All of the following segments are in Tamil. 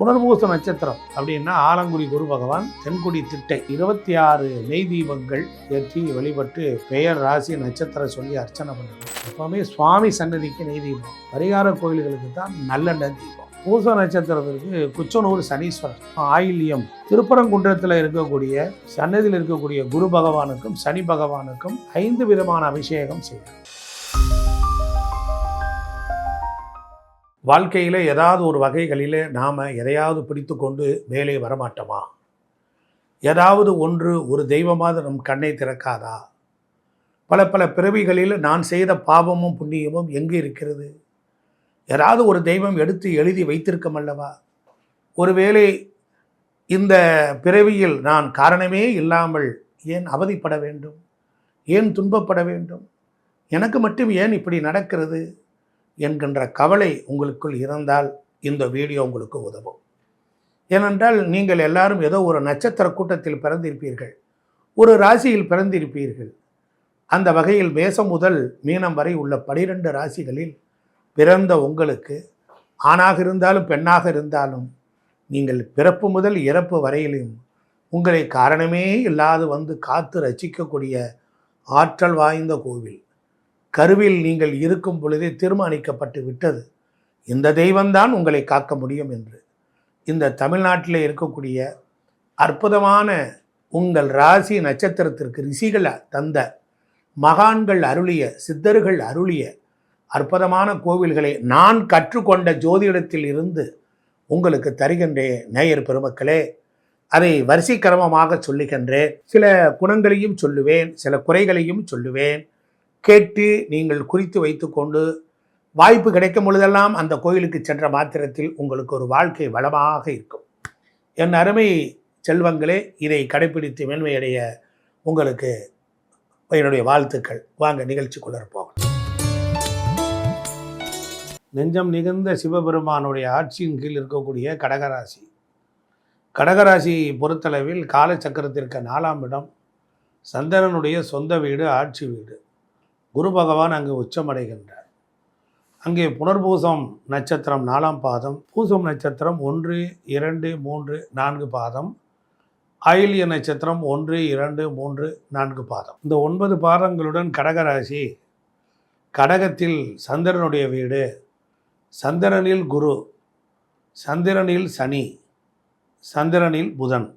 புனர்பூச நட்சத்திரம் அப்படின்னா ஆலங்குடி குரு பகவான் தென்குடி திட்டை இருபத்தி ஆறு நெய் தீபங்கள் ஏற்றி வழிபட்டு பெயர் ராசி நட்சத்திரம் சொல்லி அர்ச்சனை பண்ணணும் எப்பவுமே சுவாமி சன்னதிக்கு நெய் தீபம். பரிகார கோயில்களுக்கு தான் நல்லெண்ணெய் தீபம். பூச நட்சத்திரத்திற்கு குச்சனூர் சனீஸ்வரர். ஆயில்யம். திருப்பரங்குன்றத்தில் இருக்கக்கூடிய சன்னதியில் இருக்கக்கூடிய குரு பகவானுக்கும் சனி பகவானுக்கும் ஐந்து விதமான அபிஷேகம் செய்யணும். வாழ்க்கையில் ஏதாவது ஒரு வகைகளில் நாம் எதையாவது பிடித்து கொண்டு மேலே வரமாட்டோமா? ஏதாவது ஒன்று ஒரு தெய்வமாக நம் கண்ணை திறக்காதா? பல பல பிறவிகளில் நான் செய்த பாவமும் புண்ணியமும் எங்கே இருக்கிறது? ஏதாவது ஒரு தெய்வம் எடுத்து எழுதி வைத்திருக்கும் அல்லவா? ஒருவேளை இந்த பிறவியில் நான் காரணமே இல்லாமல் ஏன் அவதிப்பட வேண்டும்? ஏன் துன்பப்பட வேண்டும்? எனக்கு மட்டும் ஏன் இப்படி நடக்கிறது? என்கின்ற கவலை உங்களுக்குள் இருந்தால் இந்த வீடியோ உங்களுக்கு உதவும். ஏனென்றால் நீங்கள் எல்லாரும் ஏதோ ஒரு நட்சத்திர கூட்டத்தில் பிறந்திருப்பீர்கள். ஒரு ராசியில் பிறந்திருப்பீர்கள். அந்த வகையில் மேசம் முதல் மீனம் வரை உள்ள பனிரெண்டு ராசிகளில் பிறந்த உங்களுக்கு ஆணாக இருந்தாலும் பெண்ணாக இருந்தாலும் நீங்கள் பிறப்பு முதல் இறப்பு வரையிலும் உங்களை காரணமே இல்லாது வந்து காத்து ரசிக்கக்கூடிய ஆற்றல் வாய்ந்த கோவில். கருவில் நீங்கள் இருக்கும் பொழுதே தீர்மானிக்கப்பட்டு விட்டது. இந்த தெய்வம்தான் உங்களை காக்க முடியும் என்று. இந்த தமிழ்நாட்டில் இருக்கக்கூடிய அற்புதமான உங்கள் ராசி நட்சத்திரத்திற்கு ரிஷிகளை தந்த மகான்கள் அருளிய சித்தர்கள் அருளிய அற்புதமான கோவில்களை நான் கற்றுக்கொண்ட ஜோதிடத்தில் இருந்து உங்களுக்கு தருகின்றேன் நேயர் பெருமக்களே அதை வரிசைக்கிரமமாக சொல்லுகின்றேன். சில குணங்களையும் சொல்லுவேன் சில குறைகளையும் சொல்லுவேன். கேட்டு நீங்கள் குறித்து வைத்துக்கொண்டு வாய்ப்பு கிடைக்கும் பொழுதெல்லாம் அந்த கோயிலுக்கு சென்ற மாத்திரத்தில் உங்களுக்கு ஒரு வாழ்க்கை வளமாக இருக்கும். என் அருமை செல்வங்களே இதை கடைபிடித்து மேன்மையடைய உங்களுக்கு என்னுடைய வாழ்த்துக்கள். வாங்க நிகழ்ச்சிக்குள்ள போகலாம். நெஞ்சம் நிகழ்ந்த சிவபெருமானுடைய ஆட்சியின் கீழ் இருக்கக்கூடிய கடகராசி. கடகராசி பொறுத்தளவில் காலச்சக்கரத்திற்கு நாலாம் இடம். சந்திரனுடைய சொந்த வீடு ஆட்சி வீடு. குரு பகவான் அங்கு உச்சமடைகின்றார். அங்கே புனர்பூசம் நட்சத்திரம் நாலாம் பாதம் பூசம் நட்சத்திரம் ஒன்று இரண்டு மூன்று நான்கு பாதம் ஆயில்ய நட்சத்திரம் ஒன்று இரண்டு மூன்று நான்கு பாதம். இந்த ஒன்பது பாதங்களுடன் கடகராசி கடகத்தில் சந்திரனுடைய வீடு சந்திரனில் குரு சந்திரனில் சனி சந்திரனில் புதன்.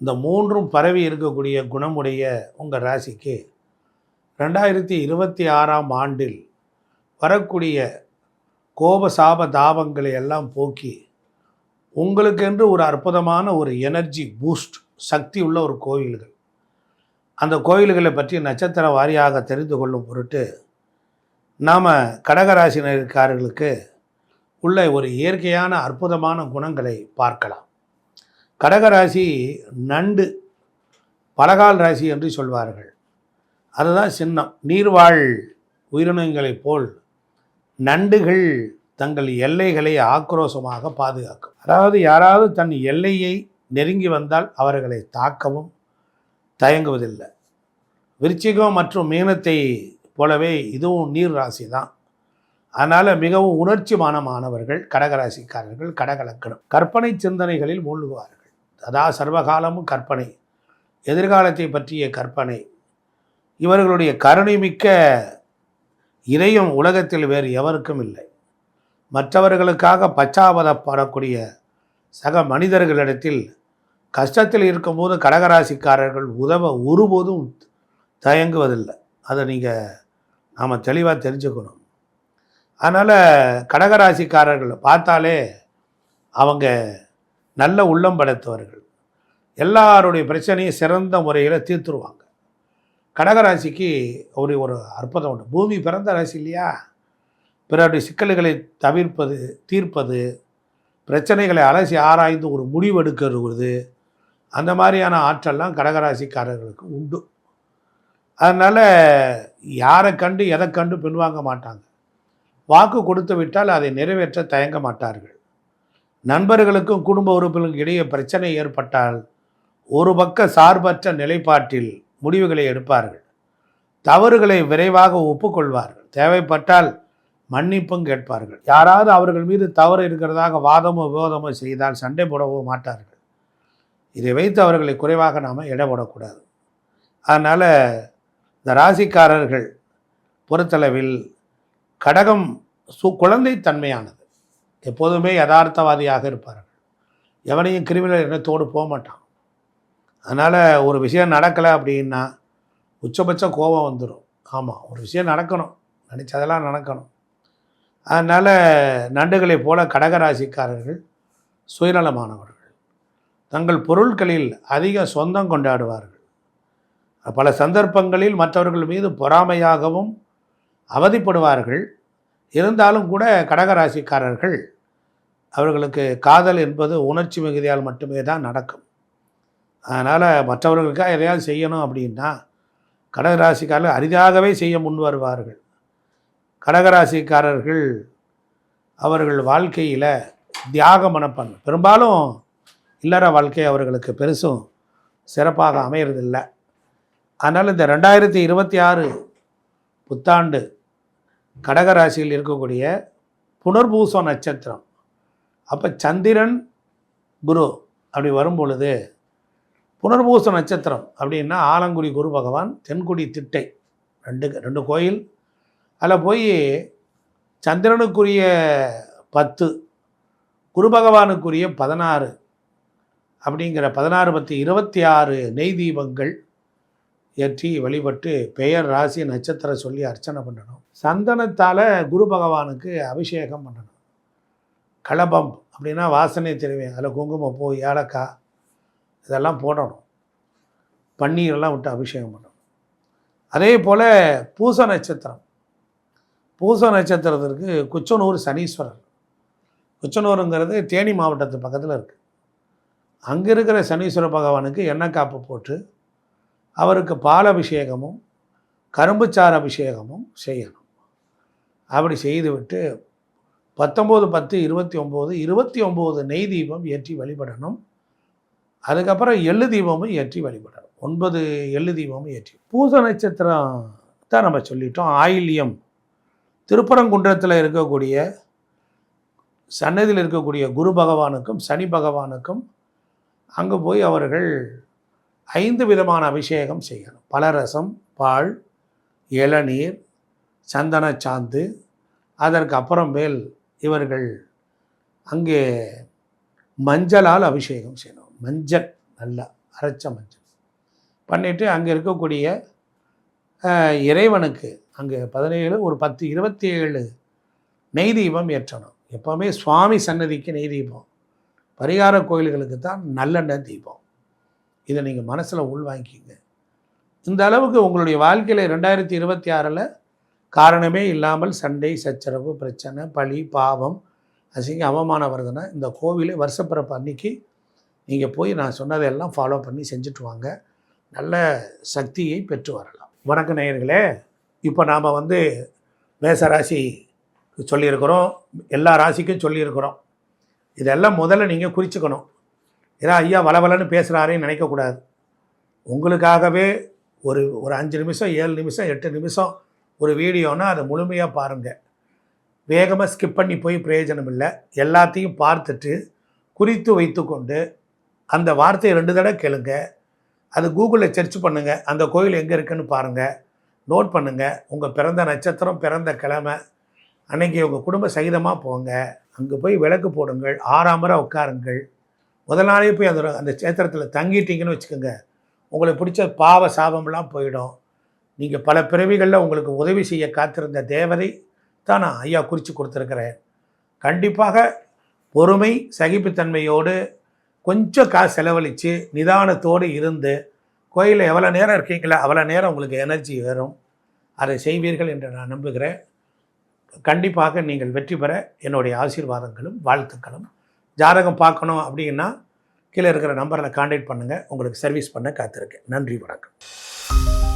இந்த மூன்றும் பரவி இருக்கக்கூடிய குணமுடைய உங்கள் ராசிக்கு ரெண்டாயிரத்தி இருபத்தி ஆறாம் ஆண்டில் வரக்கூடிய கோப சாப தாபங்களை எல்லாம் போக்கி உங்களுக்கென்று ஒரு அற்புதமான ஒரு எனர்ஜி பூஸ்ட் சக்தி உள்ள ஒரு கோயில்கள். அந்த கோயில்களை பற்றி நட்சத்திர வாரியாக தெரிந்து கொள்ளும் பொருட்டு நாம் கடகராசினருக்காரர்களுக்கு உள்ள ஒரு இயற்கையான அற்புதமான குணங்களை பார்க்கலாம். கடகராசி நண்டு பலகால் ராசி என்று சொல்வார்கள். அதுதான் சின்னம். நீர்வாழ் உயிரினங்களைப் போல் நண்டுகள் தங்கள் எல்லைகளை ஆக்ரோஷமாக பாதுகாக்கும். அதாவது யாராவது தன் எல்லையை நெருங்கி வந்தால் அவர்களை தாக்கவும் தயங்குவதில்லை. விருச்சிகம் மற்றும் மீனத்தை போலவே இதுவும் நீர் ராசி தான். அதனால் மிகவும் உணர்ச்சிமானமானவர்கள் கடகராசிக்காரர்கள் கடகலக்கணம். கற்பனை சிந்தனைகளில் மூழ்குவார்கள். அதாவது சர்வகாலமும் கற்பனை. எதிர்காலத்தை பற்றிய கற்பனை. இவர்களுடைய கருணை மிக்க இதயம் உலகத்தில் வேறு எவருக்கும் இல்லை. மற்றவர்களுக்காக பச்சாபதப்படக்கூடிய சக மனிதர்களிடத்தில் கஷ்டத்தில் இருக்கும்போது கடகராசிக்காரர்கள் உதவ ஒருபோதும் தயங்குவதில்லை. அதை நீங்கள் நாம் தெளிவாக தெரிஞ்சுக்கணும். அதனால் கடகராசிக்காரர்களை பார்த்தாலே அவங்க நல்ல உள்ளம் படைத்தவர்கள். எல்லாருடைய பிரச்சனையும் சிறந்த முறையில் தீர்த்துருவாங்க. கடகராசிக்கு ஒரு ஒரு அற்புதம் உண்டு. பூமி பிறந்த ராசி இல்லையா? பிறருடைய சிக்கல்களை தவிர்ப்பது தீர்ப்பது பிரச்சனைகளை அலசி ஆராய்ந்து ஒரு முடிவெடுக்கிறது. அந்த மாதிரியான ஆற்றல்லாம் கடகராசிக்காரர்களுக்கு உண்டு. அதனால் யாரை கண்டு எதை கண்டு பின்வாங்க மாட்டாங்க. வாக்கு கொடுத்து விட்டால் அதை நிறைவேற்ற தயங்க மாட்டார்கள். நண்பர்களுக்கும் குடும்ப உறுப்பினர்களுக்கும் இடையே பிரச்சனை ஏற்பட்டால் ஒரு பக்க சார்பற்ற நிலைப்பாட்டில் முடிவுகளை எடுப்பார்கள். தவறுகளை விரைவாக ஒப்புக்கொள்வார்கள். தேவைப்பட்டால் மன்னிப்பும் கேட்பார்கள். யாராவது அவர்கள் மீது தவறு இருக்கிறதாக வாதமோ விவாதமோ செய்தால் சண்டை போடவோ மாட்டார்கள். இதை வைத்து அவர்களை குறைவாக நாம் இடப்படக்கூடாது அதனால் இந்த ராசிக்காரர்கள் பொறுத்தளவில் கடகம் சு குழந்தைத்தன்மையானது. எப்போதுமே யதார்த்தவாதியாக இருப்பார்கள். எவனையும் கிரிமினல் எண்ணத்தோடு போக மாட்டான் அதனால் ஒரு விஷயம் நடக்கலை அப்படின்னா உச்சபட்ச கோபம் வந்துடும் ஆமாம் ஒரு விஷயம் நடக்கணும். நினச்சதெல்லாம் நடக்கணும். அதனால் நண்டுகளைப் போல கடகராசிக்காரர்கள் சுயநலமானவர்கள். தங்கள் பொருட்களில் அதிக சொந்தம் கொண்டாடுவார்கள். பல சந்தர்ப்பங்களில் மற்றவர்கள் மீது பொறாமையாகவும் அவதிப்படுவார்கள். இருந்தாலும் கூட கடகராசிக்காரர்கள் அவர்களுக்கு காதல் என்பது உணர்ச்சி மிகுதியால் மட்டுமே தான் நடக்கும். அதனால் மற்றவர்களுக்காக எதையாவது செய்யணும் அப்படின்னா கடகராசிக்காரர்கள் அரிதாகவே செய்ய முன் வருவார்கள். கடகராசிக்காரர்கள் அவர்கள் வாழ்க்கையில் தியாக மனப்பான்மை பெரும்பாலும் இல்லற வாழ்க்கை அவர்களுக்கு பெருசும் சிறப்பாக அமையறதில்லை. அதனால் இந்த ரெண்டாயிரத்தி இருபத்தி ஆறு புத்தாண்டு கடகராசியில் இருக்கக்கூடிய புனர்பூசம் நட்சத்திரம். அப்போ சந்திரன் குரு அப்படி வரும் பொழுது புனர்பூச நட்சத்திரம் அப்படின்னா ஆலங்குடி குரு பகவான் தென்குடி திட்டை. ரெண்டு ரெண்டு கோயில். அதில் போய் சந்திரனுக்குரிய பத்து குரு பகவானுக்குரிய பதினாறு அப்படிங்கிற பதினாறு பத்து இருபத்தி ஆறு நெய் தீபங்கள் ஏற்றி வழிபட்டு பெயர் ராசி நட்சத்திரம் சொல்லி அர்ச்சனை பண்ணணும். சந்தனத்தால் குரு பகவானுக்கு அபிஷேகம் பண்ணணும். கலபம் அப்படின்னா வாசனை தெரியும் அதில் குங்குமப்பூ ஏலக்காய் இதெல்லாம் போடணும். பன்னீரெல்லாம் விட்டு அபிஷேகம் பண்ணணும். அதே போல் பூச நட்சத்திரம். பூச நட்சத்திரத்திற்கு குச்சனூர் சனீஸ்வரர். குச்சனூருங்கிறது தேனி மாவட்டத்து பக்கத்தில் இருக்குது அங்கே இருக்கிற சனீஸ்வர பகவானுக்கு எண்ணெய் காப்பு போட்டு அவருக்கு பால் அபிஷேகமும் கரும்புச்சாறு அபிஷேகமும் செய்யணும். அப்படி செய்துவிட்டு பத்தொம்போது பத்து இருபத்தி ஒம்பது இருபத்தி ஒம்பது நெய் தீபம் ஏற்றி வழிபடணும். அதுக்கப்புறம் எள்ளு தீபமும் ஏற்றி வழிபடணும். ஒன்பது எள்ளு தீபமும் ஏற்றி. பூச நட்சத்திரம் தான் நம்ம சொல்லிட்டோம். ஆயில்யம். திருப்பரங்குன்றத்தில் இருக்கக்கூடிய சன்னதியில் இருக்கக்கூடிய குரு பகவானுக்கும் சனி பகவானுக்கும் அங்கே போய் அவர்கள் ஐந்து விதமான அபிஷேகம் செய்யணும். பலரசம் பால் இளநீர் சந்தன சாந்து அதற்கு அப்புறமேல் இவர்கள் அங்கே மஞ்சளால் அபிஷேகம் செய்யணும். மஞ்சள் நல்லா அரைச்ச மஞ்சள். பண்ணிவிட்டு அங்கே இருக்கக்கூடிய இறைவனுக்கு அங்கே பதினேழு ஒரு பத்து இருபத்தி ஏழு நெய் தீபம் ஏற்றணும். எப்போவுமே சுவாமி சன்னதிக்கு நெய் தீபம். பரிகார கோயில்களுக்கு தான் நல்லெண்ணெய் தீபம். இதை நீங்கள் மனசில் உள்வாங்கிக்கிங்க இந்த அளவுக்கு உங்களுடைய வாழ்க்கையில் ரெண்டாயிரத்தி இருபத்தி ஆறில் காரணமே இல்லாமல் சண்டை சச்சரவு பிரச்சனை பழி பாவம் அசிங்க அவமானம் வருதுன்னா இந்த கோவிலை வருஷப்பிறப்பு அன்னைக்கு நீங்கள் போய் நான் சொன்னதையெல்லாம் ஃபாலோ பண்ணி செஞ்சுட்டு வாங்க. நல்ல சக்தியை பெற்று வரலாம். வணக்க நேயர்களே. இப்போ நாம் வந்து மேச ராசி சொல்லியிருக்கிறோம். எல்லா ராசிக்கும் சொல்லியிருக்கிறோம். இதெல்லாம் முதல்ல நீங்கள் குறிச்சுக்கணும். ஏன்னா ஐயா வளவலன்னு பேசுகிறாரேன்னு நினைக்கக்கூடாது உங்களுக்காகவே ஒரு ஒரு அஞ்சு நிமிஷம் ஏழு நிமிஷம் எட்டு நிமிஷம் ஒரு வீடியோனால் அதை முழுமையாக பாருங்கள் வேகமாக ஸ்கிப் பண்ணி போய் பிரயோஜனம் இல்லை. எல்லாத்தையும் பார்த்துட்டு குறித்து வைத்துக்கொண்டு அந்த வார்த்தையை ரெண்டு தடவை கேளுங்க. அது கூகுளில் சர்ச் பண்ணுங்கள் அந்த கோயில் எங்கே இருக்குன்னு பாருங்கள் நோட் பண்ணுங்கள் உங்கள் பிறந்த நட்சத்திரம் பிறந்த கிழமை அன்னைக்கு உங்கள் குடும்ப சகிதமாக போங்க. அங்கே போய் விளக்கு போடுங்கள். ஆறாமரை உட்காருங்கள். முதல் நாளே போய் அந்த அந்த சேத்திரத்தில் தங்கிட்டீங்கன்னு வச்சுக்கோங்க. உங்களுக்கு பிடிச்ச பாவ சாபம்லாம் போயிடும். நீங்கள் பல பிறவிகளில் உங்களுக்கு உதவி செய்ய காத்திருந்த தேவதை தான் நான் ஐயா குறித்து கொடுத்துருக்கிறேன். கண்டிப்பாக பொறுமை சகிப்புத்தன்மையோடு கொஞ்சம் காசு செலவழித்து நிதானத்தோடு இருந்து கோயிலில் எவ்வளோ நேரம் இருக்கீங்களா அவ்வளோ நேரம் உங்களுக்கு எனர்ஜி வரும். அதை செய்வீர்கள் என்று நான் நம்புகிறேன். கண்டிப்பாக நீங்கள் வெற்றி பெற என்னுடைய ஆசீர்வாதங்களும் வாழ்த்துக்களும். ஜாதகம் பார்க்கணும் அப்படின்னா கீழே இருக்கிற நம்பரில் காண்டாக்ட் பண்ணுங்கள் உங்களுக்கு சர்வீஸ் பண்ண காத்திருக்கேன். நன்றி வணக்கம்.